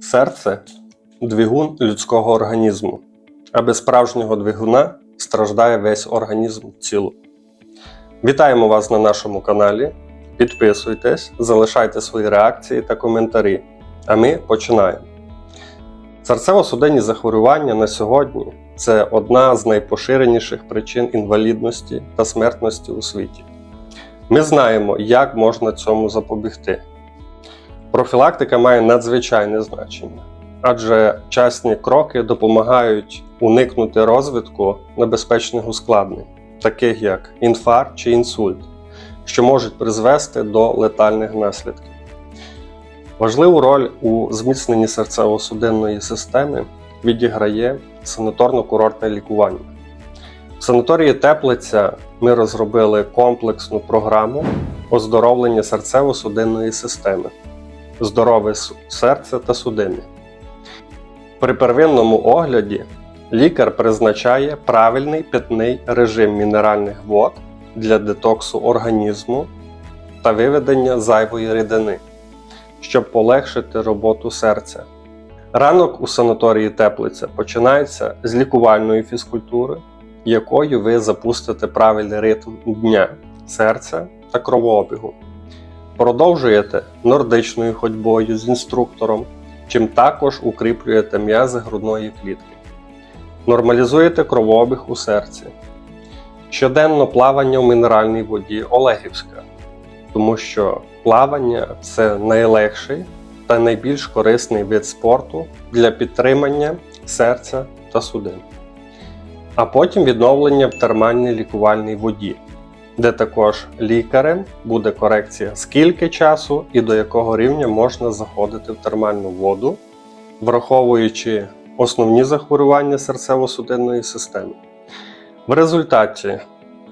Серце двигун людського організму, а без справжнього двигуна страждає весь організм в цілому. Вітаємо вас на нашому каналі. Підписуйтесь, залишайте свої реакції та коментарі. А ми починаємо. Серцево-судинні захворювання на сьогодні це одна з найпоширеніших причин інвалідності та смертності у світі. Ми знаємо, як можна цьому запобігти. Профілактика має надзвичайне значення, адже частні кроки допомагають уникнути розвитку небезпечних ускладнень, таких як інфаркт чи інсульт, що можуть призвести до летальних наслідків. Важливу роль у зміцненні серцево-судинної системи відіграє санаторно-курортне лікування. В санаторії Теплиця ми розробили комплексну програму оздоровлення серцево-судинної системи здорове серце та судини. При первинному огляді лікар призначає правильний питний режим мінеральних вод для детоксу організму та виведення зайвої рідини, щоб полегшити роботу серця. Ранок у санаторії Теплиця починається з лікувальної фізкультури, якою ви запустите правильний ритм дня, серця та кровообігу. Продовжуєте нордичною ходьбою з інструктором, чим також укріплюєте м'язи грудної клітки. Нормалізуєте кровообіг у серці. Щоденно плавання в мінеральній воді Олегівська, тому що плавання це найлегший та найбільш корисний вид спорту для підтримання серця та судин. А потім відновлення в термальній лікувальній воді де також лікарем буде корекція, скільки часу і до якого рівня можна заходити в термальну воду, враховуючи основні захворювання серцево-судинної системи. В результаті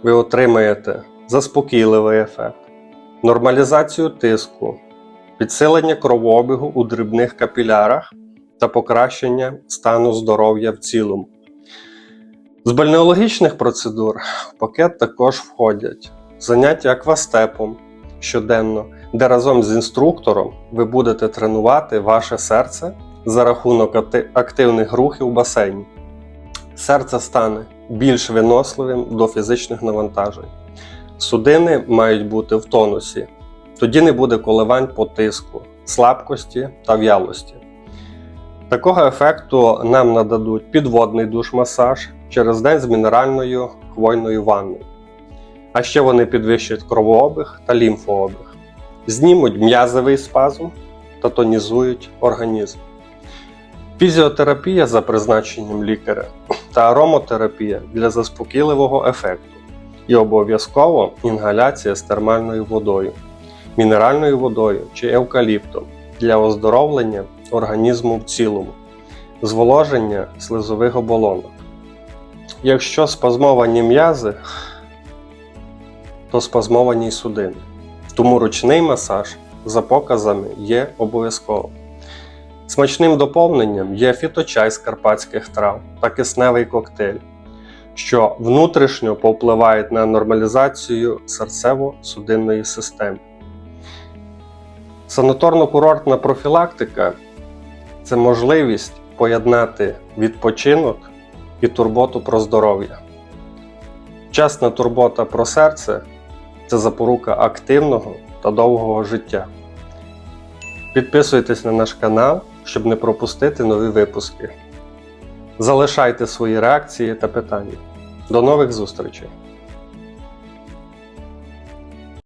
ви отримаєте заспокійливий ефект, нормалізацію тиску, підсилення кровообігу у дрібних капілярах та покращення стану здоров'я в цілому. З бальнеологічних процедур в пакет також входять заняття аквастепом щоденно, де разом з інструктором ви будете тренувати ваше серце за рахунок активних рухів у басейні. Серце стане більш виносливим до фізичних навантажень. Судини мають бути в тонусі, тоді не буде коливань по тиску, слабкості та в'ялості. Такого ефекту нам нададуть підводний душ-масаж через день з мінеральною хвойною ванною. А ще вони підвищать кровообіг та лімфообіг, знімуть м'язовий спазм та тонізують організм. Фізіотерапія за призначенням лікаря та аромотерапія для заспокійливого ефекту і обов'язково інгаляція з термальною водою, мінеральною водою чи евкаліптом для оздоровлення організму в цілому, зволоження слизових оболонок. Якщо спазмовані м'язи, то спазмовані судини. Тому ручний масаж за показами є обов'язково. Смачним доповненням є фіточай з карпатських трав та кисневий коктейль, що внутрішньо повпливають на нормалізацію серцево-судинної системи. Санаторно-курортна профілактика це можливість поєднати відпочинок і турботу про здоров'я. Чесна турбота про серце це запорука активного та довгого життя. Підписуйтесь на наш канал, щоб не пропустити нові випуски. Залишайте свої реакції та питання. До нових зустрічей!